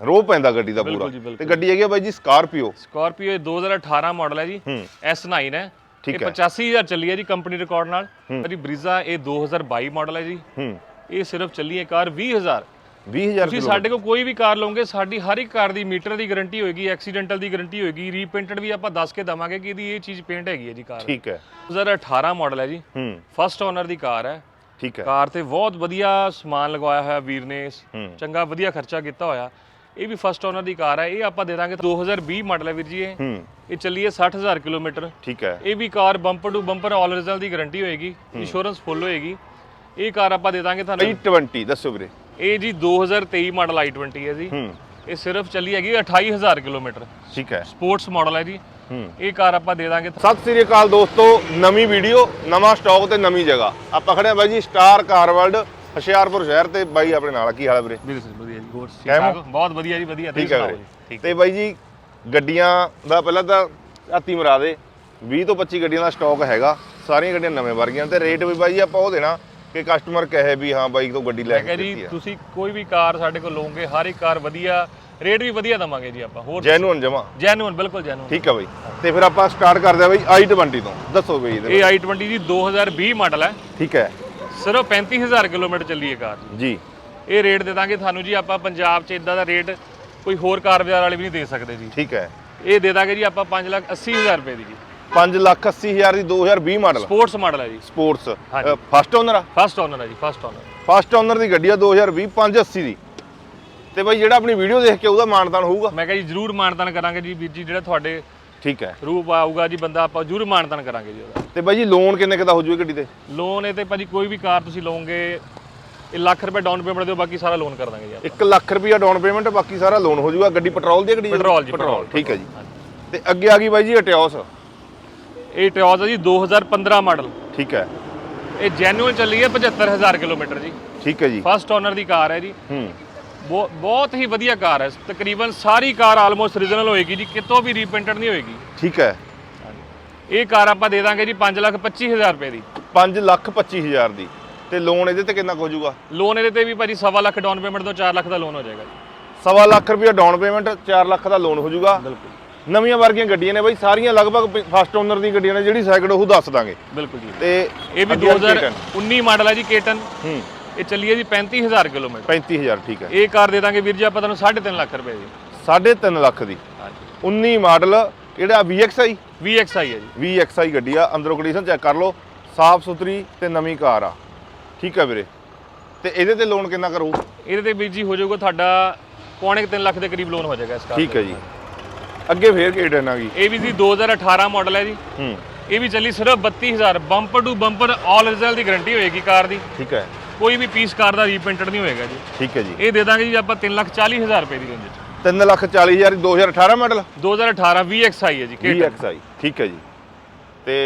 ਰੋ ਪੈਂਦਾ ਗੱਡੀ ਦਾ ਪੂਰਾ। ਤੇ। ਗੱਡੀ ਹੈਗੀ ਆ ਬਾਈ ਜੀ ਸਕਾਰਪੀਓ ਸਕਾਰਪੀਓ ਇਹ 2018 ਮਾਡਲ ਹੈ ਜੀ। ਹੂੰ। S9 ਹੈ। ਠੀਕ ਹੈ। 85000 ਚੱਲੀ ਹੈ ਜੀ ਕੰਪਨੀ ਰਿਕਾਰਡ ਨਾਲ। ਜੀ ਬਰੀਜ਼ਾ ਇਹ 2022 ਮਾਡਲ ਹੈ ਜੀ। ਇਹ ਸਿਰਫ ਚੱਲੀ ਹੈ ਕਾਰ 20000 20000 ਤੁਸੀਂ ਸਾਡੇ ਕੋਲ ਕੋਈ ਵੀ ਕਾਰ ਲਓਗੇ ਸਾਡੀ ਹਰ ਇੱਕ ਕਾਰ ਦੀ ਮੀਟਰ ਦੀ ਗਾਰੰਟੀ ਹੋਏਗੀ ਐਕਸੀਡੈਂਟਲ ਦੀ ਗਾਰੰਟੀ ਹੋਏਗੀ ਰੀਪੇਂਟਡ ਵੀ ਆਪਾਂ ਦੱਸ ਕੇ ਦਵਾਂਗੇ ਕਿ ਇਹਦੀ ਇਹ ਚੀਜ਼ ਪੇਂਟ ਹੈਗੀ ਹੈ ਜੀ ਕਾਰ। ਠੀਕ ਹੈ। 2018 ਮਾਡਲ ਹੈ ਜੀ। ਫਸਟ ਓਨਰ ਦੀ ਕਾਰ ਹੈ। ਠੀਕ ਹੈ। ਕਾਰ ਤੇ ਬਹੁਤ ਵਧੀਆ ਸਮਾਨ ਲਗਵਾਇਆ ਹੋਇਆ ਵੀਰ ਨੇ। ਚੰਗਾ ਵਧੀਆ ਖਰਚਾ ਕੀਤਾ ਹੋਇਆ। ਇਹ ਵੀ ਫਸਟ ਓਨਰ ਦੀ ਕਾਰ ਹੈ ਇਹ ਆਪਾਂ ਦੇ ਦਾਂਗੇ 2020 ਮਾਡਲ ਹੈ ਵੀਰ ਜੀ ਇਹ। ਹੂੰ। ਇਹ ਚੱਲੀ ਹੈ 60000 ਕਿਲੋਮੀਟਰ। ਠੀਕ ਹੈ। ਇਹ ਵੀ car bumper to bumper all original the guarantee ਹੋਏਗੀ ਇੰਸ਼ੋਰੈਂਸ ਫੁੱਲ ਹੋਏਗੀ। ਇਹ ਕਾਰ ਆਪਾਂ ਦੇ ਦਾਂਗੇ ਤੁਹਾਨੂੰ i20 ਦੱਸੋ ਵੀਰੇ। ਇਹ ਜੀ 2023 ਮਾਡਲ i20 ਹੈ ਜੀ। ਹੂੰ। ਇਹ ਸਿਰਫ ਚੱਲੀ ਹੈਗੀ 28000 ਕਿਲੋਮੀਟਰ। ਠੀਕ ਹੈ। ਸਪੋਰਟਸ ਮਾਡਲ ਹੈ ਜੀ। ਹੂੰ। ਇਹ ਕਾਰ ਆਪਾਂ ਦੇ ਦਾਂਗੇ ਸਤਿ ਸ੍ਰੀ ਅਕਾਲ ਦੋਸਤੋ ਨਵੀਂ ਵੀਡੀਓ ਨਵਾਂ ਸਟਾਕ ਤੇ ਨਵੀਂ ਜਗ੍ਹਾ। ਆਪਾਂ ਖੜੇ ਆ ਬਾਈ ਜੀ ਸਟਾਰ ਕਾਰ ਵਰਲਡ ਹੁਸ਼ਿਆਰਪੁਰ ਸ਼ਹਿਰ ਤੇ ਬਾਈ ਆਪਣੇ ਨਾਲ ਕੀ ਹਾਲ ਹੈ ਵੀਰੇ? ਬਿਲਕੁਲ ਵਧੀਆ ਜੀ ਹੋਰ ਠੀਕ ਹੋ? ਬਹੁਤ ਵਧੀਆ ਜੀ ਵਧੀਆ ਤੁਸੀਂ ਠੀਕ ਹੈ ਸੁਣਾਓ ਵੀਰੇ। ਜੀ? ਠੀਕ। ਤੇ ਬਾਈ ਜੀ ਗੱਡੀਆਂ ਦਾ ਪਹਿਲਾਂ ਤਾਂ ਹਾਤੀ ਮਰਾ ਦੇ। 20 ਤੋਂ 25 ਗੱਡੀਆਂ ਦਾ ਸਟਾਕ ਹੈਗਾ। ਸਾਰੀਆਂ ਗੱਡੀਆਂ ਨਵੇਂ ਵਰਗੀਆਂ ਤੇ ਰੇਟ ਵੀ ਬਾਈ ਜੀ ਆਪਾਂ ਉਹ ਦੇਣਾ ਕਿ ਕਸਟਮਰ ਕਹੇ ਵੀ ਹਾਂ ਬਾਈ ਤੋਂ ਗੱਡੀ ਲੈ ਮੈਂ ਕਿਹਾ ਕੇ ਜੀ ਤੁਸੀਂ ਕੋਈ ਵੀ ਕਾਰ ਸਾਡੇ ਕੋਲ ਲਓਗੇ ਹਰ ਇੱਕ ਕਾਰ ਵਧੀਆ ਰੇਟ ਵੀ ਵਧੀਆ ਦਵਾਂਗੇ ਜੀ ਆਪਾਂ। ਹੋਰ ਜੈਨੂਨ ਜਮਾ। ਜੈਨੂਨ ਬਿਲਕੁਲ ਜੈਨੂਨ ਠੀਕ ਹੈ ਬਾਈ। ਤੇ ਫਿਰ ਆਪਾਂ ਸਟਾਰਟ ਕਰਦੇ ਆ ਬਾਈ i20 ਤੋਂ। ਦੱਸੋ ਬਾਈ ਇਹਦੇ ਇਹ i20 ਜੀ 2020 ਮਾਡਲ ਹੈ। ਠੀਕ ਹੈ। ਸਿਰਫ 35000 ਕਿਲੋਮੀਟਰ ਚੱਲੀ ਹੈ ਕਾਰ। ਜੀ। ਇਹ ਰੇਟ ਦੇ ਦਾਂਗੇ ਤੁਹਾਨੂੰ ਜੀ ਆਪਾਂ ਪੰਜਾਬ 'ਚ ਇਦਾਂ ਦਾ ਰੇਟ ਕੋਈ ਹੋਰ ਕਾਰ ਬਾਜ਼ਾਰ ਵਾਲੇ ਵੀ ਨਹੀਂ ਦੇ ਸਕਦੇ ਜੀ। ਠੀਕ ਹੈ। ਇਹ ਦੇ ਦਾਂਗੇ ਜੀ ਆਪਾਂ 580000 ਰੁਪਏ ਦੀ ਜੀ। 5 ਲੱਖ 80 ਹਜ਼ਾਰ ਦੀ 2020 ਮਾਡਲ। ਸਪੋਰਟਸ ਮਾਡਲ ਹੈ ਜੀ। ਸਪੋਰਟਸ ਹਾਂਜੀ। ਫਸਟ ਓਨਰ ਆ? ਫਸਟ ਓਨਰ ਹੈ ਜੀ ਫਸਟ ਓਨਰ ਫਸਟ ਓਨਰ ਦੀ ਗੱਡੀ ਆ 2020 580 ਦੀ। ਤੇ ਬਾਈ ਜਿਹੜਾ ਆਪਣੀ ਵੀਡੀਓ ਦੇਖ ਕੇ ਉਹਦਾ ਮਾਨਤਾਨ ਹੋਊਗਾ। ਮੈਂ ਕਿਹਾ ਜੀ ਜ਼ਰੂਰ ਮਾਨਤਾਨ ਕਰਾਂਗੇ ਜੀ ਵੀਰ ਜੀ ਜਿਹੜਾ ਤੁਹਾਡੇ ਠੀਕ ਹੈ। ਰੂਪ ਆਊਗਾ ਜੀ ਬੰਦਾ ਆਪਾਂ ਜ਼ਰੂਰ ਮਾਨਤਾਨ ਕਰਾਂਗੇ ਜੀ ਉਹਦਾ। ਤੇ ਬਾਈ ਜੀ ਲੋਨ ਕਿੰਨੇ ਕੁ ਦਾ ਹੋ ਜੂਏ ਗੱਡੀ ਤੇ? ਲੋਨ ਇਹ ਤੇ ਭਾਜੀ ਕੋਈ ਵੀ ਕਾਰ ਤੁਸੀਂ ਲਓਗੇ ਇਹ ਲੱਖ ਰੁਪਏ ਡਾਊਨ ਪੇਮੈਂਟ ਦਿਓ ਬਾਕੀ ਸਾਰਾ ਲੋਨ ਕਰ ਦਾਂਗੇ ਜੀ ਆਪਾਂ। 1 ਲੱਖ ਰੁਪਿਆ ਡਾਊਨ ਪੇਮੈਂਟ ਬਾਕੀ ਸਾਰਾ ਲੋਨ ਹੋ ਜੂਗਾ। ਗੱਡੀ ਪੈਟਰੋਲ ਦੀ ਹੈ ਗੱਡੀ ਪੈਟਰੋਲ ਜੀ, ਪੈਟਰੋਲ ਠੀਕ ਹੈ ਜੀ। ਤੇ ਅੱਗੇ ਆ ਗਈ ਬਾਈ ਜੀ ਅਟਿਓਸ ਇਹ ਟਿਓਜ਼ ਹੈ ਜੀ 2015 ਮਾਡਲ ਠੀਕ ਹੈ। ਇਹ ਜੈਨੂਅਲ ਚੱਲੀ ਹੈ 75000 ਕਿਲੋਮੀਟਰ ਜੀ। ਠੀਕ ਹੈ ਜੀ। ਫਸਟ ਓਨਰ ਦੀ ਕਾਰ ਹੈ ਜੀ। ਹੂੰ। ਬਹੁਤ ਹੀ ਵਧੀਆ ਕਾਰ ਹੈ। ਤਕਰੀਬਨ ਸਾਰੀ ਕਾਰ ਆਲਮੋਸਟ ਰੀਜਨਲ ਹੋਏਗੀ ਜੀ ਕਿਤੋਂ ਵੀ ਰੀਪੇਂਟਡ ਨਹੀਂ ਹੋਏਗੀ। ਠੀਕ ਹੈ। ਇਹ ਕਾਰ ਆਪਾਂ ਦੇ ਦਾਂਗੇ ਜੀ 525000 ਰੁਪਏ ਦੀ। 5 ਲੱਖ 25 ਹਜ਼ਾਰ ਦੀ। ਤੇ ਲੋਨ ਇਹਦੇ ਤੇ ਕਿੰਨਾ ਕੁ ਹੋ ਜੂਗਾ ਲੋਨ ਇਹਦੇ ਤੇ ਵੀ ਭਾਜੀ ਸਵਾ ਲੱਖ ਡਾਊਨ ਪੇਮੈਂਟ ਤੋਂ 4 ਲੱਖ ਦਾ ਲੋਨ ਹੋ ਜਾਏਗਾ ਜੀ। ਸਵਾ ਲੱਖ ਰੁਪਿਆ ਡਾਊਨ ਪੇਮੈਂਟ 4 ਲੱਖ ਦਾ ਲੋਨ ਹੋ ਜੂਗਾ ਬਿਲਕੁਲ। ਨਵੀਆਂ ਵਰਗੀਆਂ ਗੱਡੀਆਂ ਨੇ ਬਾਈ ਸਾਰੀਆਂ ਲਗਭਗ ਫਸਟ ਓਨਰ ਦੀ ਗੱਡੀਆਂ ਨੇ ਜਿਹੜੀ ਸੈਕਿੰਡ ਉਹ ਦੱਸ ਦਾਂਗੇ। ਬਿਲਕੁਲ ਜੀ। ਤੇ ਇਹ ਵੀ ਅੱਗੇ ਆ K10 2019 ਮਾਡਲ ਹੈ ਜੀ ਕੇਟਨ। ਹੂੰ। ਇਹ ਚੱਲੀ ਹੈ ਜੀ 35000 ਕਿਲੋਮੀਟਰ। 35000 ਠੀਕ ਹੈ। ਇਹ ਕਾਰ ਦੇ ਦਾਂਗੇ ਵੀਰ ਜੀ ਆਪਾਂ ਤੁਹਾਨੂੰ 3.5 ਲੱਖ ਰੁਪਏ ਦੀ। 3.5 ਲੱਖ ਦੀ। ਹਾਂਜੀ। 19 ਮਾਡਲ ਜਿਹੜਾ VXI VXI ਹੈ ਜੀ। VXI ਗੱਡੀ ਆ ਅੰਦਰੋਂ ਕੰਡੀਸ਼ਨ ਚੈੱਕ ਕਰ ਲਓ ਸਾਫ਼ ਸੁਥਰੀ ਤੇ ਨਵੀਂ ਕਾਰ ਆ। ਠੀਕ ਹੈ ਵੀਰੇ। ਤੇ ਇਹਦੇ ਤੇ ਲੋਨ ਕਿੰਨਾ ਕਰੂ ਇਹਦੇ ਤੇ ਵੀਰ ਜੀ ਹੋ ਜਾਊਗਾ ਤੁਹਾਡਾ ਪੌਣੇ 3 ਲੱਖ ਦੇ ਕਰੀਬ ਲੋਨ ਹੋ ਜਾਏਗਾ ਇਸ ਕਾਰ ਠੀਕ ਹੈ ਜੀ। ਅੱਗੇ ਫੇਰ K10 ਆ ਗਈ ਇਹ ਵੀ ਜੀ 2018 ਮਾਡਲ ਹੈ ਜੀ। ਹੂੰ। ਇਹ ਵੀ ਚੱਲੀ ਸਿਰਫ 32000 bumper to bumper all original the guarantee ਹੋਏਗੀ ਕਾਰ ਦੀ। ਠੀਕ ਹੈ। ਕੋਈ ਵੀ ਪੀਸ ਕਾਰ ਦਾ ਰੀਪੇਂਟਡ ਨਹੀਂ ਹੋਏਗਾ ਜੀ। ਠੀਕ ਹੈ ਜੀ। ਇਹ ਦੇ ਦਾਂਗੇ ਜੀ ਆਪਾਂ 340000 ਰੁਪਏ ਦੀ ਰੇਂਜ ਵਿੱਚ 3 ਲੱਖ 40 ਹਜ਼ਾਰ ਦੀ 2018 ਮਾਡਲ 2018 VXI ਹੈ ਜੀ K10 VXI ਠੀਕ ਹੈ ਜੀ। ਤੇ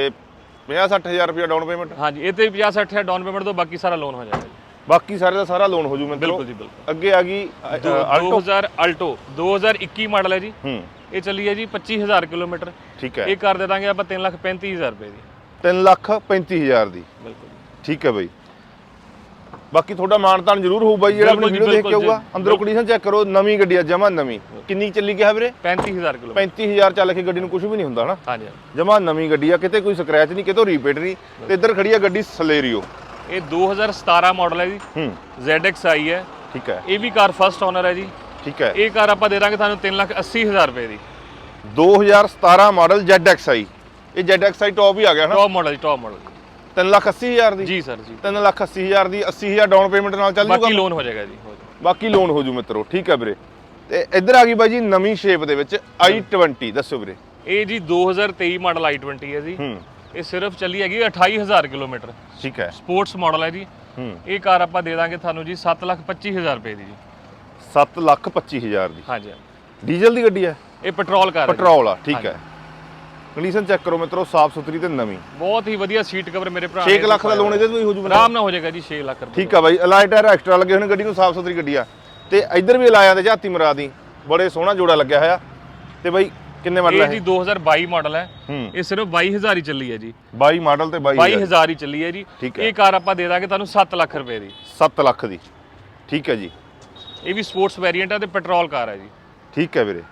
50 60 ਹਜ਼ਾਰ ਰੁਪਏ ਡਾਊਨ ਪੇਮੈਂਟ ਹਾਂਜੀ ਇਹ ਤੇ 50 60 ਡਾਊਨ ਪੇਮੈਂਟ ਤੋਂ ਬਾਕੀ ਸਾਰਾ ਲੋਨ ਹੋ ਜਾਏਗਾ ਬਾਕੀ ਸਾਰੇ ਦਾ ਸਾਰਾ ਲੋਨ ਹੋ ਜੂ ਮਿੱਤਰੋ। ਬਿਲਕੁਲ ਜੀ ਬਿਲਕੁਲ। ਅੱਗੇ ਆ ਗਈ ਆਲਟੋ 2000 ਅਲਟੋ 2021 ਮਾਡਲ ਹੈ ਜੀ। ਹੂੰ। ਇਹ ਚੱਲੀ ਹੈ ਜੀ 25000 ਕਿਲੋਮੀਟਰ। ਠੀਕ ਹੈ। ਇਹ ਕਰ ਦੇ ਦਾਂਗੇ ਆਪਾਂ 335000 ਰੁਪਏ ਦੀ। 3 ਲੱਖ 35 ਹਜ਼ਾਰ ਦੀ। ਬਿਲਕੁਲ ਠੀਕ ਹੈ ਬਾਈ। ਬਾਕੀ ਤੁਹਾਡਾ ਮਾਨਤਾਨ ਜ਼ਰੂਰ ਹੋਊ ਬਾਈ ਜਿਹੜਾ ਆਪਣੀ ਬਿਲਕੁਲ ਜੀ, ਵੀਡੀਓ ਦੇਖ ਕੇ ਬਿਲਕੁਲ ਆਊਗਾ। ਅੰਦਰੋਂ ਕੰਡੀਸ਼ਨ ਚੈੱਕ ਕਰੋ ਨਵੀਂ ਗੱਡੀ ਆ ਜਮਾ ਨਵੀਂ। ਕਿੰਨੀ ਚੱਲੀ ਗਿਆ ਵੀਰੇ? 35000 ਕਿਲੋਮੀਟਰ। 35000 ਚੱਲ ਕੇ ਗੱਡੀ ਨੂੰ ਕੁਝ ਵੀ ਨਹੀਂ ਹੁੰਦਾ ਹਨਾ? ਹਾਂਜੀ ਹਾਂਜੀ। ਜਮਾ ਨਵੀਂ ਗੱਡੀ ਆ ਕਿਤੇ ਕੋਈ ਸਕ੍ਰੈਚ ਨਹੀਂ ਕਿਤੋਂ ਰੀਪੇਟ ਨਹੀਂ। ਤੇ ਇੱਧਰ ਖੜੀ ਆ ਗੱਡੀ ਸਲੇਰੀਓ। ਇਹ 2017 ਮਾਡਲ ਹੈ ਜੀ। ਹੂੰ। ZXi ਹੈ। ਠੀਕ ਹੈ। ਇਹ ਵੀ ਕਾਰ ਫਸਟ ਓਨਰ ਹੈ ਜੀ। ਠੀਕ ਹੈ। ਇਹ ਕਾਰ ਆਪਾਂ ਦੇ ਦਾਂਗੇ ਤੁਹਾਨੂੰ 380000 ਰੁਪਏ ਦੀ। 2017 ਮਾਡਲ ZXi ਇਹ ZXi ਟੌਪ ਹੀ ਆ ਗਿਆ ਨਾ ਟੌਪ ਮਾਡਲ ਜੀ ਟੌਪ ਮਾਡਲ 3 ਲੱਖ 80 ਹਜ਼ਾਰ ਦੀ। ਜੀ ਸਰ ਜੀ। 3 ਲੱਖ 80 ਹਜ਼ਾਰ ਦੀ 80 ਹਜ਼ਾਰ ਡਾਊਨ ਪੇਮੈਂਟ ਨਾਲ ਚੱਲ ਬਾਕੀ ਜੂਗਾ ਲੋਨ ਹੋ ਜਾਏਗਾ ਜੀ ਹੋ ਜਾਏਗਾ। ਬਾਕੀ ਲੋਨ ਹੋ ਜੂ ਮਿੱਤਰੋ ਠੀਕ ਹੈ ਵੀਰੇ। ਤੇ ਇੱਧਰ ਆ ਗਈ ਬਾਈ ਜੀ ਨਵੀਂ ਸ਼ੇਪ ਦੇ ਵਿੱਚ i20 ਦੱਸੋ ਵੀਰੇ। ਇਹ ਜੀ 2023 ਮਾਡਲ i20 ਹੈ ਜੀ। ਹੂੰ। ਇਹ ਸਿਰਫ ਚੱਲੀ ਹੈਗੀ 28000 ਕਿਲੋਮੀਟਰ। ਠੀਕ ਹੈ। ਸਪੋਰਟਸ ਮਾਡਲ ਹੈ ਜੀ। ਹੂੰ। ਇਹ ਕਾਰ ਆਪਾਂ ਦੇ ਦਾਂਗੇ ਤੁਹਾਨੂੰ ਜੀ 725000 ਰੁਪਏ ਦੀ ਜੀ। 7 ਲੱਖ 25 ਹਜ਼ਾਰ ਦੀ। ਹਾਂਜੀ। ਡੀਜ਼ਲ ਦੀ ਗੱਡੀ ਹੈ? ਇਹ ਪੈਟਰੋਲ ਕਾਰ ਹੈ ਜੀ। ਪੈਟਰੋਲ ਆ ਠੀਕ ਹਾਂਜੀ। ਹੈ ਕੰਡੀਸ਼ਨ ਚੈੱਕ ਕਰੋ ਮਿੱਤਰੋ ਸਾਫ਼ ਸੁਥਰੀ ਤੇ ਨਵੀਂ। ਬਹੁਤ ਹੀ ਵਧੀਆ ਸੀਟ ਕਵਰ ਮੇਰੇ ਭਰਾ 6 ਨੇ ਲੱਖ ਦਾ ਲੋਨ ਇਹਦੇ ਤੋਂ ਹੀ ਹੋ ਜੂ ਆਰਾਮ ਨਾਲ ਹੋ ਜਾਏਗਾ ਜੀ 6 ਲੱਖ ਰੁਪਏ ਠੀਕ ਆ ਬਾਈ ਅਲਾਈ ਟਾਇਰ ਐਕਸਟਰਾ ਲੱਗੇ ਹੋਣੇ ਗੱਡੀ ਨੂੰ ਸਾਫ਼ ਸੁਥਰੀ ਗੱਡੀ ਆ। ਤੇ ਇੱਧਰ ਵੀ ਲਾਇਆ ਤੇ ਝਾਤੀ ਮਰਾ ਦੀ। ਬੜੇ ਸੋਹਣਾ ਜੋੜਾ ਲੱਗਿਆ ਹੋਇਆ। ਤੇ ਬਾਈ ਕਿੰਨੇ ਮਾਡਲ ਇਹ ਹੈ ਜੀ 2022 ਮਾਡਲ ਹੈ ਹੂੰ। ਇਹ ਸਿਰਫ 22000 ਹੀ ਚੱਲੀ ਹੈ ਜੀ। 22 ਮਾਡਲ ਤੇ 22 22000 ਹੀ ਚੱਲੀ ਹੈ ਜੀ। ਹੈ। ਇਹ ਕਾਰ ਆਪਾਂ ਦੇ ਦਾਂਗੇ ਤੁਹਾਨੂੰ 7 ਲੱਖ ਰੁਪਏ ਦੀ। 7 ਲੱਖ ਦੀ। ਠੀਕ ਹੈ ਜੀ। ਇਹ ਵੀ ਸਪੋਰਟਸ ਵੇਰੀਐਂਟ ਆ ਤੇ ਪੈਟਰੋਲ ਕਾਰ ਹੈ ਜੀ। ਠੀਕ ਹੈ ਵੀਰੇ।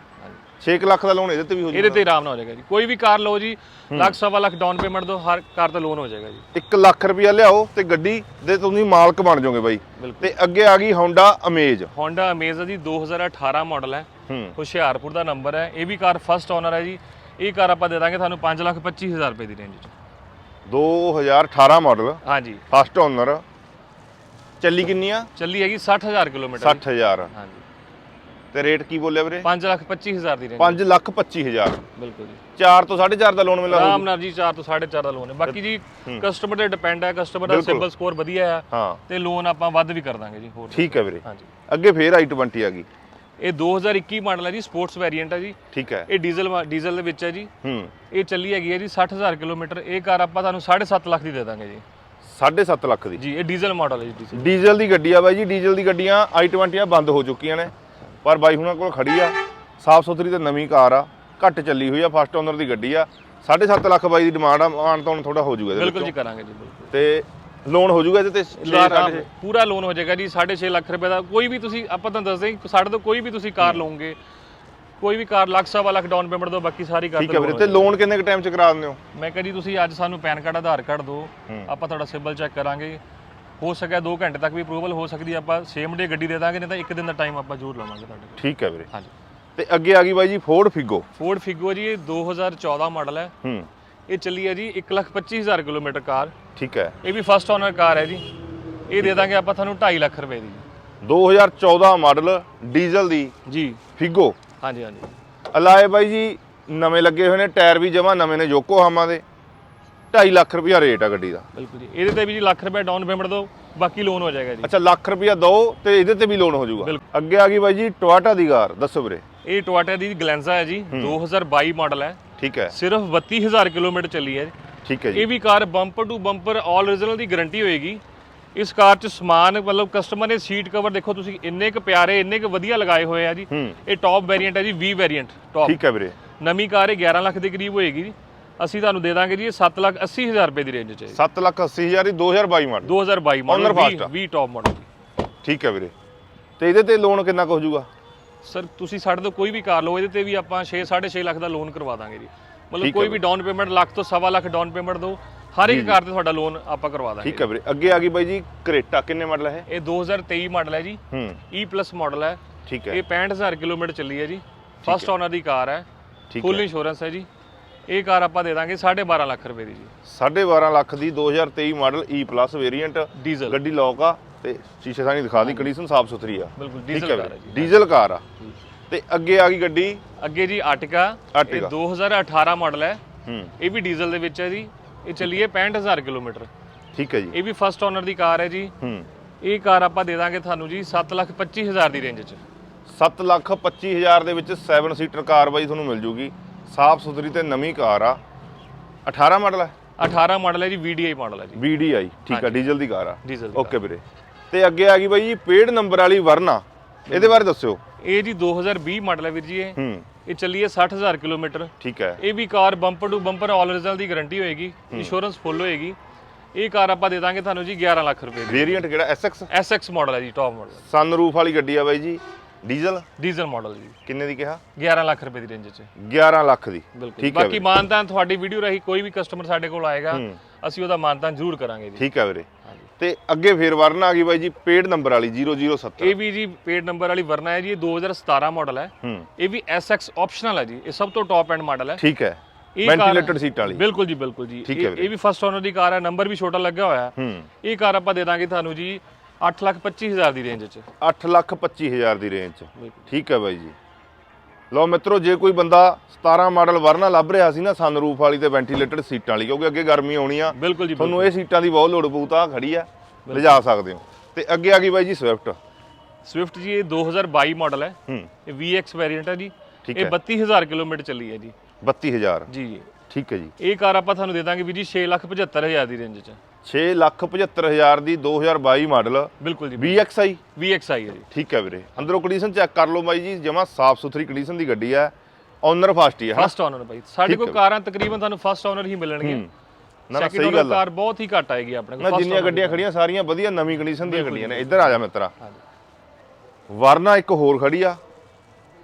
6 ਲੱਖ ਦਾ ਲੋਨ ਇਹਦੇ ਤੇ ਵੀ ਹੋ ਇਹਦੇ ਤੇ ਆਰਾਮ ਨਾਲ ਹੋ ਜਾਏਗਾ ਜੀ। ਕੋਈ ਵੀ ਕਾਰ ਲਓ ਜੀ ਲੱਖ ਸਵਾ ਲੱਖ ਡਾਊਨ ਪੇਮੈਂਟ ਦੋ ਹਰ ਕਾਰ ਦਾ ਲੋਨ ਹੋ ਜਾਏਗਾ ਜੀ। 1 ਲੱਖ ਰੁਪਇਆ ਲਿਆਓ ਤੇ ਗੱਡੀ ਦੇ ਤੁਸੀਂ ਮਾਲਕ ਬਣ ਜਾਓਗੇ ਬਾਈ। ਤੇ ਅੱਗੇ ਆ ਗਈ Honda Amaze Honda Amaze ਜੀ 2018 ਮਾਡਲ ਹੈ। ਹੁਸ਼ਿਆਰਪੁਰ ਦਾ ਨੰਬਰ ਹੈ। ਇਹ ਵੀ ਕਾਰ ਫਸਟ ਓਨਰ ਹੈ ਜੀ। ਇਹ ਕਾਰ ਆਪਾਂ ਦੇ ਦਾਂਗੇ ਤੁਹਾਨੂੰ 5 ਲੱਖ 25 ਹਜ਼ਾਰ ਰੁਪਏ ਦੀ ਰੇਂਜ 'ਚ। 2018 ਮਾਡਲ ਹਾਂਜੀ। ਫਸਟ ਓਨਰ ਚੱਲੀ ਕਿੰਨੀ ਆ? ਚੱਲੀ ਹੈਗੀ 60000 ਕਿਲੋਮੀਟਰ। 60000 ਹਾਂਜੀ। ਤੇ ਰੇਟ ਕੀ ਬੋਲਿਆ ਵੀਰੇ? 5 ਲੱਖ 25 ਹਜ਼ਾਰ ਦੀ ਰੇਂਜ 5 ਲੱਖ 25000 ਬਿਲਕੁਲ ਜੀ। 4 ਤੋਂ 4.5 ਦਾ ਲੋਨ ਮਿਲਦਾ ਆਰਾਮ ਨਾਲ ਜੀ 4 ਤੋਂ 4.5 ਦਾ ਲੋਨ ਹੈ। ਬਾਕੀ ਜੀ ਕਸਟਮਰ ਤੇ ਡਿਪੈਂਡ ਹੈ ਕਸਟਮਰ ਦਾ। ਸਿਬਲ ਸਕੋਰ ਵਧੀਆ ਹੈ ਤੇ ਲੋਨ ਆਪਾਂ ਵੱਧ ਵੀ ਕਰ ਦਾਂਗੇ ਜੀ ਹੋਰ ਠੀਕ ਹੈ ਵੀਰੇ। ਹਾਂਜੀ। ਅੱਗੇ ਫੇਰ i20 ਆ ਗਈ। ਇਹ 2021 ਮਾਡਲ ਹੈ ਜੀ ਸਪੋਰਟਸ ਵੇਰੀਐਂਟ ਹੈ ਜੀ। ਠੀਕ ਹੈ। ਇਹ ਡੀਜ਼ਲ ਡੀਜ਼ਲ ਦੇ ਵਿੱਚ ਹੈ ਜੀ। ਹੂੰ। ਇਹ ਚੱਲੀ ਹੈਗੀ ਹੈ ਜੀ 60000 ਕਿਲੋਮੀਟਰ। ਇਹ ਕਾਰ ਆਪਾਂ ਤੁਹਾਨੂੰ 7.5 ਲੱਖ ਦੀ ਦੇ ਦਾਂਗੇ ਜੀ। 7.5 ਲੱਖ ਦੀ। ਜੀ ਇਹ ਡੀਜ਼ਲ ਮਾਡਲ ਹੈ ਜੀ ਡੀਜ਼ਲ ਡੀਜ਼ਲ ਦੀ ਗੱਡੀ ਆ ਬਾਈ ਜੀ ਡੀਜ਼ਲ ਦੀ ਗੱਡੀਆਂ i20 ਬੰਦ ਹੋ ਚੁੱਕੀਆਂ ਨੇ। ਪਰ ਬਾਈ ਹੁਣਾਂ ਕੋਲ ਖੜੀ ਆ ਸਾਫ਼ ਸੁਥਰੀ ਤੇ ਨਵੀਂ ਕਾਰ ਆ ਘੱਟ ਚੱਲੀ ਹੋਈ ਆ ਫਸਟ ਓਨਰ ਦੀ ਗੱਡੀ ਆ। 7.5 ਲੱਖ ਬਾਈ ਦੀ ਡਿਮਾਂਡ ਆ ਆਣ ਤੋਂ ਥੋੜਾ ਹੋ ਇਹਦੇ ਬਿਲਕੁਲ ਜੀ। ਕਰਾਂਗੇ ਜੀ ਬਿਲਕੁਲ। ਤੇ ਲੋਨ ਹੋ ਜਾਊਗਾ ਇਹਦੇ ਤੇ। ਪੂਰਾ ਲੋਨ ਹੋ ਜਾਏਗਾ ਜੀ 6.5 ਲੱਖ ਰੁਪਏ ਦਾ। ਕੋਈ ਵੀ ਤੁਸੀਂ ਆਪਾਂ ਤੁਹਾਨੂੰ ਦੱਸਦੇ ਹਾਂ ਸਾਡੇ ਤੋਂ ਕੋਈ ਵੀ ਤੁਸੀਂ ਕਾਰ ਲਓਗੇ ਕੋਈ ਵੀ ਕਾਰ ਲੱਖ ਸਵਾ ਲੱਖ ਡਾਊਨ ਪੇਮੈਂਟ ਦੋ ਬਾਕੀ ਸਾਰੀ ਕਾਰ ਠੀਕ ਹੈ ਵੀਰੇ ਤੇ ਲੋਨ ਕਿੰਨੇ ਕ ਟਾਈਮ ਚ ਕਰਾ ਦਿੰਦੇ ਹੋ? ਮੈਂ ਕਹਾਂ ਜੀ ਤੁਸੀਂ ਅੱਜ ਸਾਨੂੰ ਪੈਨ ਕਾਰਡ ਆਧਾਰ ਕਾਰਡ ਦਿਓ ਆਪਾਂ ਤੁਹਾਡਾ ਸਿਬਲ ਚੈੱਕ ਕਰਾਂਗੇ। ਹੋ ਸਕਿਆ 2 ਘੰਟੇ ਤੱਕ ਵੀ ਅਪਰੂਵਲ ਹੋ ਸਕਦੀ ਹੈ ਆਪਾਂ ਸੇਮ ਡੇ ਗੱਡੀ ਦੇ ਦਾਂਗੇ ਨਹੀਂ ਤਾਂ ਇੱਕ ਦਿਨ ਦਾ ਟਾਈਮ ਆਪਾਂ ਜ਼ਰੂਰ ਲਵਾਂਗੇ ਤੁਹਾਡੇ ਕੋਲ। ਠੀਕ ਹੈ ਵੀਰੇ। ਹਾਂਜੀ। ਤੇ ਅੱਗੇ ਆ ਗਈ ਬਾਈ ਜੀ ਫੋਰਡ ਫਿਗੋ ਫੋਰਡ ਫਿਗੋ ਜੀ ਇਹ 2014 ਮਾਡਲ ਹੈ। ਹੂੰ। ਇਹ ਚੱਲੀ ਹੈ ਜੀ 125000 ਕਿਲੋਮੀਟਰ ਕਾਰ। ਠੀਕ ਹੈ। ਇਹ ਵੀ ਫਸਟ ਓਨਰ ਕਾਰ ਹੈ ਜੀ। ਇਹ ਦੇ ਦਾਂਗੇ ਆਪਾਂ ਤੁਹਾਨੂੰ 2.5 ਲੱਖ ਰੁਪਏ ਦੀ। 2014 ਮਾਡਲ ਡੀਜ਼ਲ ਦੀ ਜੀ। ਫਿਗੋ ਹਾਂਜੀ ਹਾਂਜੀ। ਅਲਾਏ ਬਾਈ ਜੀ ਨਵੇਂ ਲੱਗੇ ਹੋਏ ਨੇ ਟਾਇਰ ਵੀ ਜਮਾ ਨਵੇਂ ਨੇ ਯੋਕੋ ਹਾਮਾ ਦੇ। 2.5 ਲੱਖ ਰੁਪਇਆ ਰੇਟ ਆ ਗੱਡੀ ਦਾ। ਬਿਲਕੁਲ ਜੀ। ਇਹਦੇ ਤੇ ਵੀ ਜੀ ਲੱਖ ਰੁਪਏ ਡਾਊਨ ਪੇਮੈਂਟ ਦਿਓ ਬਾਕੀ ਲੋਨ ਹੋ ਜਾਏਗਾ ਜੀ। ਅੱਛਾ ਲੱਖ ਰੁਪਇਆ ਦੋ ਤੇ ਇਹਦੇ ਤੇ ਵੀ ਲੋਨ ਹੋ ਜਾਊਗਾ। ਬਿਲਕੁਲ। ਅੱਗੇ ਆ ਗਈ ਬਾਈ ਜੀ ਟੋਇਟਾ ਦੀ ਕਾਰ ਦੱਸੋ ਵੀਰੇ। ਇਹ ਟੋਇਟਾ ਦੀ ਗਲੈਂਜ਼ਾ ਹੈ ਜੀ 2022 ਮਾਡਲ ਹੈ। ਠੀਕ ਹੈ। ਸਿਰਫ 32000 ਕਿਲੋਮੀਟਰ ਚੱਲੀ ਹੈ। ਠੀਕ ਹੈ ਜੀ। ਇਹ ਵੀ car bumper to bumper all original the guarantee ਹੋਏਗੀ। ਇਸ ਕਾਰ 'ਚ ਸਮਾਨ ਮਤਲਬ ਕਸਟਮਰ ਨੇ ਸੀਟ ਕਵਰ ਦੇਖੋ ਤੁਸੀਂ ਇੰਨੇ ਕੁ ਪਿਆਰੇ ਇੰਨੇ ਕੁ ਵਧੀਆ ਲਗਾਏ ਹੋਏ ਆ ਜੀ। ਹੂੰ। ਇਹ ਟੌਪ ਵੇਰੀਐਂਟ ਹੈ ਜੀ 20 ਵੇਰੀਐਂਟ ਟੌਪ ਠੀਕ ਹੈ ਵੀਰੇ। ਨਵੀਂ ਕਾਰ ਇਹ 11 ਲੱਖ ਦੇ ਕਰੀਬ ਹੋਏਗੀ। ਜੀ ਅਸੀਂ ਤੁਹਾਨੂੰ ਦੇ ਦਾਂਗੇ ਜੀ ਇਹ 7 ਲੱਖ 80 ਹਜ਼ਾਰ ਰੁਪਏ ਦੀ ਰੇਂਜ 'ਚ ਹੈ 7 ਲੱਖ 80 ਹਜ਼ਾਰ ਦੀ 2022 ਮਾਡਲ। 2022 ਮਾਡਲ fast ਆ। 20 ਟੌਪ ਮਾਡਲ ਠੀਕ ਹੈ ਵੀਰੇ। ਤੇ ਇਹਦੇ ਤੇ ਲੋਨ ਕਿੰਨਾ ਕੁ ਹੋ ਜਾਊਗਾ? ਸਰ ਤੁਸੀਂ ਸਾਡੇ ਤੋਂ ਕੋਈ ਵੀ ਕਾਰ ਲਓ ਇਹਦੇ ਤੇ ਵੀ ਆਪਾਂ 6 6.5 ਲੱਖ ਦਾ ਲੋਨ ਕਰਵਾ ਦਾਂਗੇ ਜੀ। ਮਤਲਬ ਠੀਕ ਹੈ ਕੋਈ ਵੀ ਡਾਊਨ ਪੇਮੈਂਟ ਲੱਖ ਤੋਂ ਸਵਾ ਲੱਖ ਡਾਊਨ ਪੇਮੈਂਟ ਦਿਓ। ਹਰ ਇੱਕ ਕਾਰ ਤੇ ਤੁਹਾਡਾ ਲੋਨ ਆਪਾਂ ਕਰਵਾ ਦਾਂਗੇ ਠੀਕ ਹੈ ਵੀਰੇ। ਅੱਗੇ ਆ ਗਈ ਬਾਈ ਜੀ ਕਰੇਟਾ ਕਿੰਨੇ ਮਾਡਲ ਹੈ ਇਹ? 2023 ਮਾਡਲ ਹੈ ਜੀ। ਹੂੰ। E ਪਲੱਸ ਮਾਡਲ ਹੈ। ਠੀਕ ਹੈ। ਇਹ 65000 ਕਿਲੋਮੀਟਰ ਚੱਲੀ ਹੈ ਜੀ। ਫਸਟ ਓਨਰ ਦੀ ਕਾਰ ਹੈ। ਠੀਕ ਫੁੱਲ ਇੰਸ਼ੋਰੈਂਸ ਹੈ ਜੀ। ਇਹ ਕਾਰ ਆਪਾਂ ਦੇ ਦਾਂਗੇ 12.5 ਲੱਖ ਰੁਪਏ ਦੀ ਜੀ। 12.5 ਲੱਖ ਦੀ 2023 ਮਾਡਲ E ਵੇਰੀਐਂਟ ਡੀਜ਼ਲ ਗੱਡੀ ਲੌਕ ਆ ਤੇ ਸ਼ੀਸ਼ੇ ਸਾਨੀ ਦਿਖਾ ਦੀ ਕੰਡੀਸ਼ਨ ਸਾਫ਼ ਸੁਥਰੀ ਆ। ਬਿਲਕੁਲ ਡੀਜ਼ਲ ਕਾਰ ਹੈ ਵੀਰੇ ਜੀ। ਡੀਜ਼ਲ ਕਾਰ ਆ। ਤੇ ਅੱਗੇ ਆ ਗਈ ਗੱਡੀ? ਅੱਗੇ ਜੀ ਆਰਟਿਕਾ ਇਹ Artica। 2018 ਮਾਡਲ ਹੈ। ਇਹ ਵੀ ਡੀਜ਼ਲ ਦੇ ਵਿੱਚ ਹੈ ਜੀ। ਇਹ ਚੱਲੀ ਹੈ 65000 ਕਿਲੋਮੀਟਰ। ਠੀਕ ਹੈ ਜੀ। ਇਹ ਵੀ ਫਸਟ ਓਨਰ ਦੀ ਕਾਰ ਹੈ ਜੀ। ਹੂੰ। ਇਹ ਕਾਰ ਆਪਾਂ ਦੇ ਦਾਂਗੇ ਤੁਹਾਨੂੰ ਜੀ 725000 ਦੀ ਰੇਂਜ 'ਚ। 7 ਲੱਖ 25 ਹਜ਼ਾਰ ਦੇ ਵਿੱਚ 7 ਸੀਟਰ ਕਾਰ ਬਾਈ ਤੁਹਾਨੂੰ ਮਿਲ ਜੂਗੀ। ਸਾਫ਼ ਸੁਥਰੀ ਤੇ ਨਵੀਂ ਕਾਰ ਆ। 18 ਮਾਡਲ ਹੈ 18 ਮਾਡਲ ਹੈ ਜੀ VDI ਮਾਡਲ ਹੈ ਜੀ। VDI ਠੀਕ ਆ ਡੀਜ਼ਲ ਦੀ ਕਾਰ ਆ। ਡੀਜ਼ਲ ਦੀ ਓਕੇ ਵੀਰੇ। ਤੇ ਅੱਗੇ ਆ ਗਈ ਬਾਈ ਜੀ ਪੇਡ ਨੰਬਰ ਵਾਲੀ ਵਰਨਾ। ਇਹਦੇ ਬਾਰੇ ਦੱਸਿਓ। ਇਹ ਜੀ 2020 ਮਾਡਲ ਹੈ ਵੀਰ ਜੀ ਇਹ। ਹੂੰ। ਇਹ ਚੱਲੀ ਹੈ 60000 ਕਿਲੋਮੀਟਰ। ਠੀਕ ਹੈ। ਇਹ ਵੀ car bumper to bumper all original the guarantee ਹੋਏਗੀ। ਇੰਸ਼ੋਰੈਂਸ ਫੁੱਲ ਹੋਏਗੀ। ਇਹ ਕਾਰ ਆਪਾਂ ਦੇ ਦਾਂਗੇ ਤੁਹਾਨੂੰ ਜੀ 11 ਲੱਖ ਰੁਪਏ ਦੀ। ਵੇਰੀਐਂਟ ਕਿਹੜਾ? SX SX ਮਾਡਲ ਹੈ ਜੀ ਟੌਪ ਮਾਡਲ ਸਨਰੂਫ ਵਾਲੀ ਗੱਡੀ ਆ ਬਾਈ ਜੀ। ਡੀਜ਼ਲ ਡੀਜ਼ਲ ਮਾਡਲ ਜੀ। ਕਿੰਨੇ ਦੀ ਕਿਹਾ? 11 ਲੱਖ ਰੁਪਏ ਦੀ ਰੇਂਜ 'ਚ। 11 ਲੱਖ ਦੀ। ਬਿਲਕੁਲ। ਠੀਕ ਹੈ ਬਾਕੀ ਮਾਨਤਾਨ ਤੁਹਾਡੀ ਵੀਡੀਓ ਰਾਹੀਂ ਕੋਈ ਵੀ ਕਸਟਮਰ ਸਾਡੇ ਕੋਲ ਆਏਗਾ। ਅਸੀਂ ਉਹਦਾ ਮਾਨਤਾਨ ਜ਼ਰੂਰ ਕਰਾਂਗੇ ਜੀ। ਠੀਕ ਹੈ ਵੀਰੇ। ਹਾਂਜੀ। ਤੇ ਅੱਗੇ ਫੇਰ ਵਰਨਾ ਆ ਗਈ ਬਾਈ ਜੀ ਪੇਡ ਨੰਬਰ ਵਾਲੀ 0070 ਇਹ ਵੀ ਜੀ ਪੇਡ ਨੰਬਰ ਵਾਲੀ ਵਰਨਾ ਹੈ ਜੀ ਇਹ 2017 ਮਾਡਲ ਹੈ। ਹੂੰ। ਇਹ ਵੀ SX ਆਪਸ਼ਨਲ ਹੈ ਜੀ ਇਹ ਸਭ ਤੋਂ ਟੌਪ ਐਂਡ ਮਾਡਲ ਹੈ। ਠੀਕ ਹੈ। ਇਹ ਕਾਰ- ਵੈਂਟੀਲੇਟਡ ਸੀਟਾਂ ਵਾਲੀ। ਬਿਲਕੁਲ ਜੀ ਬਿਲਕੁਲ ਜੀ। ਠੀਕ ਹੈ ਇਹ ਇਹ ਵੀ ਫਸਟ ਓਨਰ ਦੀ ਕਾਰ ਹੈ ਨੰਬਰ ਵੀ ਛੋਟਾ ਲੱਗਿਆ ਹੋਇਆ ਹੈ। ਹੂੰ। ਇਹ ਕਾਰ ਆਪਾਂ ਦੇ ਦਾਂਗੇ ਤੁਹਾਨੂੰ ਜੀ 825000 ਦੀ ਰੇਂਜ 'ਚ। 8 ਲੱਖ 25 ਹਜ਼ਾਰ ਦੀ ਰੇਂਜ ਚ। ਠੀਕ ਹੈ ਬਾਈ ਜੀ। ਲਓ ਮਿੱਤਰੋ ਜੇ ਕੋਈ ਬੰਦਾ 17 ਮਾਡਲ ਵਰਨਾ ਲੱਭ ਰਿਹਾ ਸੀ ਨਾ ਸਨਰੂਫ ਵਾਲੀ ਤੇ ਵੈਂਟੀਲੇਟਡ ਸੀਟਾਂ ਵਾਲੀ ਕਿਉਂਕਿ ਅੱਗੇ ਗਰਮੀ ਆਉਣੀ ਆ ਤੁਹਾਨੂੰ ਇਹ ਸੀਟਾਂ ਦੀ ਬਹੁਤ ਲੋੜ ਪਊ ਤਾਂ ਖੜੀ ਆ। ਲਿਜਾ ਸਕਦੇ ਹੋ। ਤੇ ਅੱਗੇ ਆ ਗਈ ਬਾਈ ਜੀ ਸਵਿਫਟ ਸਵਿਫਟ ਜੀ ਇਹ 2022 ਮਾਡਲ ਹੈ। ਇਹ VX ਵੇਰੀਐਂਟ ਹੈ ਜੀ। ਇਹ ਹੈ। 32000 ਕਿਲੋਮੀਟਰ ਚੱਲੀ ਹੈ ਜੀ। 32000 ਜੀ ਜੀ। ਠੀਕ ਹੈ ਜੀ। ਇਹ ਕਾਰ ਆਪਾਂ ਤੁਹਾਨੂੰ ਦੇ ਦਾਂਗੇ ਵੀ ਜੀ 675000 ਦੀ ਰੇਂਜ 'ਚ। 6 ਲੱਖ 75000 ਦੀ 2022 ਮਾਡਲ। ਬਿਲਕੁਲ ਜੀ VXI VXI ਹੈ ਜੀ। ਠੀਕ ਹੈ ਵੀਰੇ। ਅੰਦਰੋਂ ਕੰਡੀਸ਼ਨ ਚੈੱਕ ਕਰ ਲਓ ਬਾਈ ਜੀ ਜਮਾ ਸਾਫ਼ ਸੁਥਰੀ ਕੰਡੀਸ਼ਨ ਦੀ ਗੱਡੀ ਹੈ। ਓਨਰ ਫਾਸਟ ਹੀ ਹੈ ਫਸਟ ਓਨਰ ਬਾਈ। ਸਾਡੇ ਕੋਲ ਕਾਰਾਂ ਤਕਰੀਬਨ ਤੁਹਾਨੂੰ ਫਸਟ ਓਨਰ ਹੀ ਮਿਲਣਗੀਆਂ। ਨਾ ਸਹੀ ਗੱਲ ਕਾਰ ਬਹੁਤ ਹੀ ਘੱਟ ਆਏਗੀ ਆਪਣੇ ਕੋਲ। ਜਿੰਨੀਆਂ ਗੱਡੀਆਂ ਖੜੀਆਂ ਸਾਰੀਆਂ ਵਧੀਆ ਨਵੀਂ ਕੰਡੀਸ਼ਨ ਦੀਆਂ ਗੱਡੀਆਂ ਨੇ। ਇੱਧਰ ਆ ਜਾ ਮਿੱਤਰਾ। ਵਰਨਾ ਇੱਕ ਹੋਰ ਖੜੀ ਆ।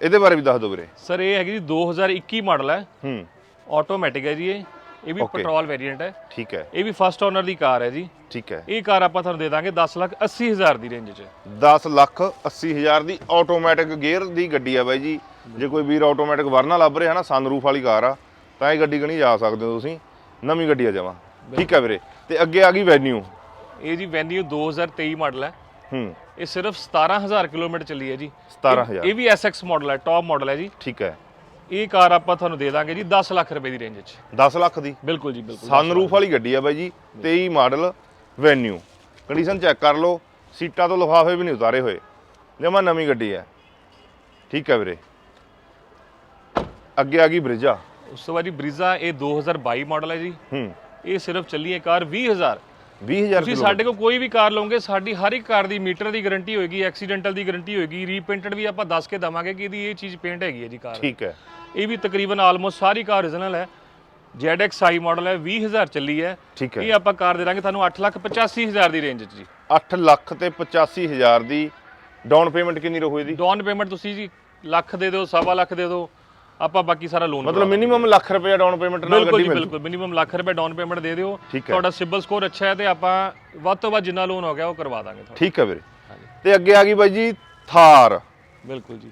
ਇਹਦੇ ਬਾਰੇ ਵੀ ਦੱਸ ਦਿਓ ਵੀਰੇ। ਸਰ ਇਹ ਹੈਗੀ ਜੀ 2021 ਮਾਡਲ ਹੈ। ਹੂੰ। ਆਟੋਮੈਟਿਕ ਹੈ ਜੀ ਇਹ। ਇਹ ਵੀ Okay. ਪੈਟਰੋਲ ਵੇਰੀਐਂਟ ਹੈ। ਠੀਕ ਹੈ। ਇਹ ਵੀ ਫਸਟ ਓਨਰ ਦੀ ਕਾਰ ਹੈ ਜੀ। ਠੀਕ ਹੈ। ਇਹ ਕਾਰ ਆਪਾਂ ਤੁਹਾਨੂੰ ਦੇ ਦਾਂਗੇ 10 ਲੱਖ 80 ਹਜ਼ਾਰ ਦੀ ਰੇਂਜ 'ਚ। 10 ਲੱਖ 80 ਹਜ਼ਾਰ ਦੀ ਆਟੋਮੈਟਿਕ ਗੇਅਰ ਦੀ ਗੱਡੀ ਆ ਬਾਈ ਜੀ। ਜੇ ਕੋਈ ਵੀਰ ਆਟੋਮੈਟਿਕ ਵਰਨਾ ਲੱਭ ਰਿਹਾ ਨਾ ਸਨਰੂਫ ਵਾਲੀ ਕਾਰ ਆ ਤਾਂ ਇਹ ਗੱਡੀ ਕਣੀ ਜਾ ਸਕਦੇ ਹੋ ਤੁਸੀਂ। ਨਵੀਂ ਗੱਡੀ ਆ ਜਾਵਾਂ ਠੀਕ ਹੈ ਵੀਰੇ। ਤੇ ਅੱਗੇ ਆ ਗਈ ਵੈਨਿਊ ਇਹ ਜੀ ਵੈਨਿਊ 2023 ਮਾਡਲ ਹੈ। ਹੂੰ। ਇਹ ਸਿਰਫ 17000 ਕਿਲੋਮੀਟਰ ਚੱਲੀ ਹੈ ਜੀ। 17000 ਇਹ ਵੀ SX ਮਾਡਲ ਹੈ ਟੌਪ ਮਾਡਲ ਹੈ ਜੀ। ਠੀਕ ਹੈ। ਇਹ ਕਾਰ ਆਪਾਂ ਤੁਹਾਨੂੰ ਦੇ ਦਾਂਗੇ ਜੀ 10 ਲੱਖ ਰੁਪਏ ਦੀ ਰੇਂਜ 'ਚ। 10 ਲੱਖ ਦੀ? ਬਿਲਕੁਲ ਜੀ ਬਿਲਕੁਲ। ਸਨਰੂਫ ਵਾਲੀ ਗੱਡੀ ਆ ਬਾਈ ਜੀ 23 ਮਾਡਲ ਵੈਨਿਊ ਕੰਡੀਸ਼ਨ ਚੈੱਕ ਕਰ ਲਓ ਸੀਟਾਂ ਤੋਂ ਲਿਫਾਫੇ ਵੀ ਨਹੀਂ ਉਤਾਰੇ ਹੋਏ। ਜਮਾ ਨਵੀਂ ਗੱਡੀ ਹੈ ਠੀਕ ਹੈ ਵੀਰੇ। ਅੱਗੇ ਆ ਗਈ ਬ੍ਰਿਜਾ। ਉਸ ਤੋਂ ਬਾਅਦ ਜੀ ਬਰੀਜ਼ਾ ਇਹ 2022 ਮਾਡਲ ਹੈ ਜੀ। ਹੂੰ। ਇਹ ਸਿਰਫ ਚੱਲੀ ਹੈ ਕਾਰ 20000 20000 ਤੁਸੀਂ ਸਾਡੇ ਕੋਲ ਕੋਈ ਵੀ ਕਾਰ ਲਓਗੇ ਸਾਡੀ ਹਰ ਇੱਕ ਕਾਰ ਦੀ ਮੀਟਰ ਦੀ ਗਾਰੰਟੀ ਹੋਏਗੀ ਐਕਸੀਡੈਂਟਲ ਦੀ ਗਾਰੰਟੀ ਹੋਏਗੀ ਰੀਪੇਂਟਡ ਵੀ ਆਪਾਂ ਦੱਸ ਕੇ ਦਵਾਂਗੇ ਕਿ ਇਹਦੀ ਇਹ ਚੀਜ਼ ਪੇਂਟ ਹੈਗੀ ਹੈ ਜੀ ਕਾਰ। ਠੀਕ ਹੈ। ਇਹ ਵੀ ਤਕਰੀਬਨ ਆਲਮੋਸਟ ਸਾਰੀ ਕਾਰ ਓਰੀਜਨਲ ਹੈ। ZXi ਮਾਡਲ ਹੈ 20000 ਚੱਲੀ ਹੈ। ਠੀਕ ਹੈ। ਇਹ ਆਪਾਂ ਕਾਰ ਦੇ ਦਾਂਗੇ ਤੁਹਾਨੂੰ 885000 ਦੀ ਰੇਂਜ 'ਚ ਜੀ। 8 ਲੱਖ ਤੇ 85000 ਦੀ ਡਾਊਨ ਪੇਮੈਂਟ ਕਿੰਨੀ ਰਹੂ ਇਹਦੀ? ਡਾਊਨ ਪੇਮੈਂਟ ਤੁਸੀਂ ਜੀ ਲੱਖ ਦੇ ਦਿਓ ਸਵਾ ਲੱਖ ਦੇ ਦਿਓ। ਆਪਾਂ ਬਾਕੀ ਸਾਰਾ ਲੋਨ ਮਤਲਬ ਮਿਨੀਮਮ ਲੱਖ ਰੁਪਏ ਡਾਊਨ ਪੇਮੈਂਟ ਨਾਲ ਗੱਡੀ ਮਿਲ ਬਿਲਕੁਲ। ਮਿਨੀਮਮ ਲੱਖ ਰੁਪਏ ਡਾਊਨ ਪੇਮੈਂਟ ਦੇ ਦਿਓ। ਤੁਹਾਡਾ ਸਿਬਲ ਸਕੋਰ ਅੱਛਾ ਹੈ ਤੇ ਆਪਾਂ ਵੱਧ ਤੋਂ ਵੱਧ ਜਿੰਨਾ ਲੋਨ ਹੋ ਗਿਆ ਉਹ ਕਰਵਾ ਦਾਂਗੇ ਤੁਹਾਨੂੰ। ਠੀਕ ਹੈ ਵੀਰੇ। ਤੇ ਅੱਗੇ ਆ ਗਈ ਬਾਈ ਜੀ ਥਾਰ। ਬਿਲਕੁਲ ਜੀ।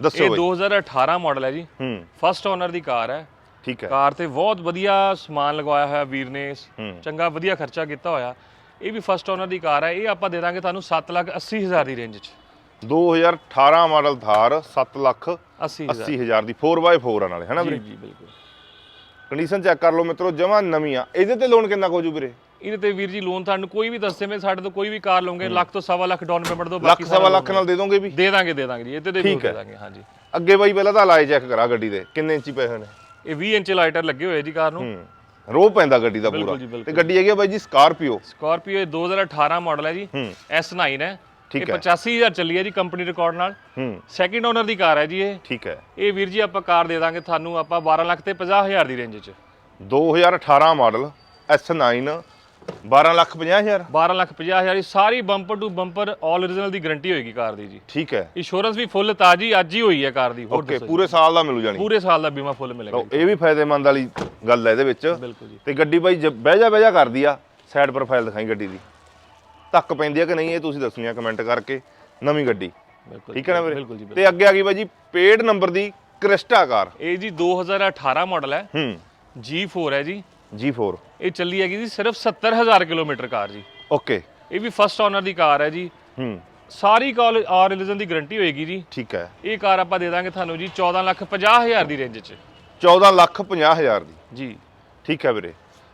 ਦੱਸੋ ਇਹ ਬਾਈ। 2018 ਮਾਡਲ ਹੈ ਜੀ। ਹੂੰ। ਫਸਟ ਓਨਰ ਦੀ ਕਾਰ ਹੈ। ਠੀਕ ਹੈ। ਕਾਰ ਤੇ ਬਹੁਤ ਵਧੀਆ ਸਮਾਨ ਲਗਵਾਇਆ ਹੋਇਆ ਵੀਰ ਨੇ। ਚੰਗਾ ਵਧੀਆ ਖਰਚਾ ਕੀਤਾ ਹੋਇਆ। ਇਹ ਵੀ ਫਸਟ ਓਨਰ ਦੀ ਕਾਰ ਹੈ। ਇਹ ਆਪਾਂ ਦੇ ਦਾਂਗੇ ਤੁਹਾਨੂੰ 7 ਲੱਖ 80 ਹਜ਼ਾਰ ਦੀ ਰੇਂਜ 'ਚ। 2018 ਮਾਡਲ ਥਾਰ 7 ਲੱਖ 80 ਹਜ਼ਾਰ। 80000 ਦੀ 4x4 ਆ ਨਾਲੇ ਹੈਨਾ ਵੀਰੇ? ਜੀ ਬਿਲਕੁਲ। ਕੰਡੀਸ਼ਨ ਚੈੱਕ ਕਰ ਲਓ ਮਿੱਤਰੋ ਜਮਾ ਨਵੀਂ ਆ ਇਹਦੇ ਤੇ ਲੋਨ ਕਿੰਨਾ ਕੁ ਹੋ ਜੂ ਵੀਰੇ? ਇਹਦੇ ਤੇ ਵੀਰ ਜੀ ਲੋਨ ਤੁਹਾਨੂੰ ਕੋਈ ਵੀ ਦੱਸੇ ਮੈਂ ਸਾਡੇ ਤੋਂ ਕੋਈ ਵੀ ਕਾਰ ਲਓਗੇ ਲੱਖ ਤੋਂ ਸਵਾ ਲੱਖ ਡਾਊਨ ਪੇਮੈਂਟ ਦੋ ਲੱਖ ਸਵਾ ਲੱਖ ਨਾਲ ਦੇ ਦੋਗੇ ਵੀ? ਦੇ ਦਾਂਗੇ ਦੇ ਦਾਂਗੇ ਜੀ ਇਹਦੇ ਤੇ ਠੀਕ ਦੇ। ਦਾਂਗੇ ਹਾਂਜੀ ਅੱਗੇ ਬਾਈ ਪਹਿਲਾਂ ਤਾਂ ਲਾਏ ਚੈੱਕ ਕਰਾ ਗੱਡੀ ਦੇ ਕਿੰਨੇ ਇੰਚੀ ਪਏ ਹੋਏ ਨੇ? ਇਹ 20 ਇੰਚ ਲਾਈਟਰ ਲੱਗੇ ਹੋਏ ਜੀ ਕਾਰ ਨੂੰ। ਰੋ ਪੈਂਦਾ ਗੱਡੀ ਦਾ ਪੂਰਾ। ਤੇ। ਗੱਡੀ ਹੈਗੀ ਬਾਈ ਜੀ ਸਕਾਰਪੀਓ ਸਕਾਰਪੀਓ ਇਹ 2018 ਮਾਡਲ ਹੈ ਜੀ। ਹੂੰ। S9 ਹੈ। ਠੀਕ ਇਹ ਹੈ। 85000 ਚੱਲੀ ਹੈ ਜੀ ਕੰਪਨੀ ਰਿਕਾਰਡ ਨਾਲ। ਹੂੰ। ਸੈਕਿੰਡ ਓਨਰ ਦੀ ਕਾਰ ਹੈ ਜੀ ਇਹ। ਠੀਕ ਹੈ। ਇਹ ਵੀਰ ਜੀ ਆਪਾਂ ਕਾਰ ਦੇ ਦਾਂਗੇ ਤੁਹਾਨੂੰ ਆਪਾਂ 12 ਲੱਖ ਤੇ 50000 ਦੀ ਰੇਂਜ 'ਚ। 2018 ਮਾਡਲ S9 12 ਲੱਖ 50000 12 ਲੱਖ 50000 ਦੀ ਸਾਰੀ bumper to bumper all origignal ਦੀ ਗਾਰੰਟੀ ਹੋਏਗੀ ਕਾਰ ਦੀ ਜੀ। ਠੀਕ ਹੈ। ਇੰਸ਼ੋਰੈਂਸ ਵੀ ਫੁੱਲ ਤਾਜੀ ਅੱਜ ਹੀ ਹੋਈ ਹੈ ਕਾਰ ਦੀ ਹੋਰ ਓਕੇ। ਪੂਰੇ ਸਾਲ ਦਾ ਮਿਲੂ ਜਾਣੀ। ਪੂਰੇ ਸਾਲ ਦਾ ਬੀਮਾ ਫੁੱਲ ਮਿਲੇਗਾ ਇਹ ਵੀ ਫਾਇਦੇਮੰਦ ਵਾਲੀ ਗੱਲ ਹੈ ਇਹਦੇ ਵਿੱਚ। ਬਿਲਕੁਲ ਜੀ। ਤੇ ਗੱਡੀ ਬਾਈ ਬਹਿ ਜਾ ਬਹਿ ਜਾ ਕਰਦੀ ਆ। ਸਾਈਡ ਪ੍ਰੋਫਾਈਲ ਦਿਖਾਈ ਗੱਡੀ ਦੀ। ਧੱਕ ਪੈਂਦੀ ਆ ਕਿ ਨਹੀਂ ਇਹ ਤੁਸੀਂ ਦੱਸਣੀ ਆ ਕਮੈਂਟ ਕਰਕੇ ਨਵੀਂ ਗੱਡੀ। ਬਿਲਕੁਲ ਠੀਕ ਹੈ ਨਾ ਵੀਰੇ? ਬਿਲਕੁਲ ਜੀ। ਤੇ ਅੱਗੇ ਆ ਗਈ ਬਾਈ ਜੀ ਪੇਡ ਨੰਬਰ ਦੀ ਕ੍ਰਿਸਟਾ ਕਾਰ। ਇਹ ਜੀ 2018 ਮਾਡਲ ਹੈ। ਹੂੰ। G4 ਹੈ ਜੀ। G4 ਇਹ ਚੱਲੀ ਹੈਗੀ ਜੀ ਸਿਰਫ 70000 ਕਿਲੋਮੀਟਰ ਕਾਰ ਜੀ। ਓਕੇ। ਇਹ ਵੀ ਫਸਟ ਓਨਰ ਦੀ ਕਾਰ ਹੈ ਜੀ। ਹੂੰ। ਸਾਰੀ ਕਾਲ ਆਰ ਰਿਲੀਜਨ ਦੀ ਗਾਰੰਟੀ ਹੋਏਗੀ ਜੀ। ਠੀਕ ਹੈ। ਇਹ ਕਾਰ ਆਪਾਂ ਦੇ ਦਾਂਗੇ ਤੁਹਾਨੂੰ ਜੀ 14 ਲੱਖ 50000 ਦੀ ਰੇਂਜ 'ਚ। 14 ਲੱਖ 50 ਹਜ਼ਾਰ ਦੀ। ਜੀ। ਠੀਕ ਹੈ ਵੀਰੇ।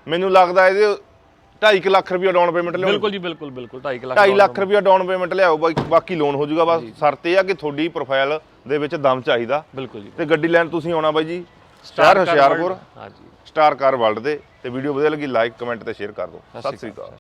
ਮੈਨੂੰ ਲੱਗਦਾ ਇਹਦੇ 2.5 ਲੱਖ ਰੁਪਏ ਡਾਊਨ ਪੇਮੈਂਟ ਲਿਆਓ ਬਿਲਕੁਲ ਜੀ ਬਿਲਕੁਲ ਬਿਲਕੁਲ 2.5 ਲੱਖ 2.5 ਲੱਖ ਰੁਪਏ ਡਾਊਨ ਪੇਮੈਂਟ ਲਿਆਓ ਬਾਕੀ ਬਾਕੀ ਲੋਨ ਹੋ ਜਾਊਗਾ। ਬਸ ਸ਼ਰਤ ਇਹ ਆ ਕਿ ਤੁਹਾਡੀ ਪ੍ਰੋਫਾਈਲ ਦੇ ਵਿੱਚ ਦਮ ਚਾਹੀਦਾ। ਬਿਲਕੁਲ ਜੀ। ਤੇ ਗੱਡੀ ਲੈਣ ਤੁਸੀਂ ਆਉਣਾ ਬਾਈ ਜੀ ਸਟਾਰ ਹੁਸ਼ਿਆਰਪੁਰ। ਹਾਂਜੀ ਸਟਾਰ ਕਾਰ ਵਰਲਡ ਦੇ। ਤੇ ਵੀਡੀਓ ਵਧੀਆ ਲੱਗੀ ਲਾਈਕ ਕਮੈਂਟ ਤੇ ਸ਼ੇਅਰ ਕਰ ਦਿਓ। ਸਤਿ ਸ੍ਰੀ ਅਕਾਲ।